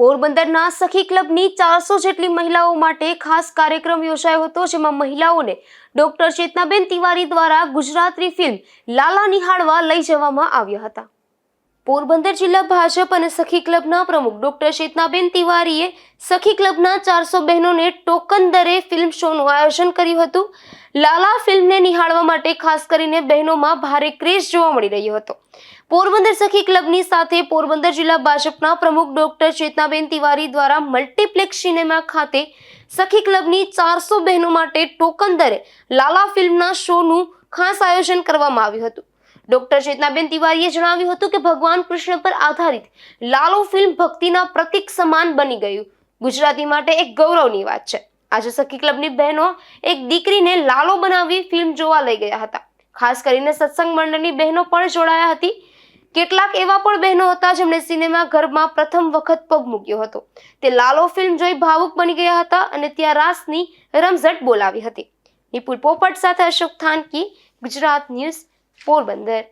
પોરબંદરના સખી ક્લબની ચારસો જેટલી મહિલાઓ માટે ખાસ કાર્યક્રમ યોજાયો હતો, જેમાં મહિલાઓને ડોક્ટર ચેતનાબેન તિવારી દ્વારા ગુજરાતી ફિલ્મ લાલા નિહાળવા લઈ જવામાં આવ્યા હતા. પોરબંદર જિલ્લા ભાજપ અને સખી ક્લબના પ્રમુખ ડોક્ટર ચેતનાબેન તિવારીએ સખી ક્લબના ચારસો બહેનોને ટોકન દરે ફિલ્મ શોનું આયોજન કર્યું હતું. લાલા ફિલ્મને નિહાળવા માટે ખાસ કરીને બહેનોમાં ભારે ક્રેઝ જોવા મળી રહ્યો હતો. પોરબંદર સખી ક્લબની સાથે પોરબંદર જિલ્લા ભાજપના પ્રમુખ ડોક્ટર ચેતનાબેન તિવારી દ્વારા મલ્ટીપ્લેક્સ સિનેમા ખાતે સખી ક્લબની ચારસો બહેનો માટે ટોકન દરે લાલા ફિલ્મના શોનું ખાસ આયોજન કરવામાં આવ્યું હતું. ડોક્ટર ચેતનાબેન તિવારીએ જણાવ્યું હતું કે ભગવાન કૃષ્ણ પર આધારિત લાલો ફિલ્મ ભક્તિના પ્રતીક સમાન બની ગયું. ગુજરાતી માટે એક ગૌરવની વાત છે. આજે સખી ક્લબની બહેનો એક દીકરીને લાલો બનાવી ફિલ્મ જોવા લઈ ગયા હતા. ખાસ કરીને સત્સંગ મંડળની બહેનો પણ જોડાયા હતી. કેટલાક એવા પણ બહેનો હતા જેમણે સિનેમા ઘરમાં પ્રથમ વખત પગ મૂક્યો હતો. તે લાલો ફિલ્મ જોઈ ભાવુક બની ગયા હતા અને ત્યાં રાસની રમઝટ બોલાવી હતી. નિપુલ પોપટ સાથે અશોક થાનકી, ગુજરાત ન્યૂઝ પોરબંદર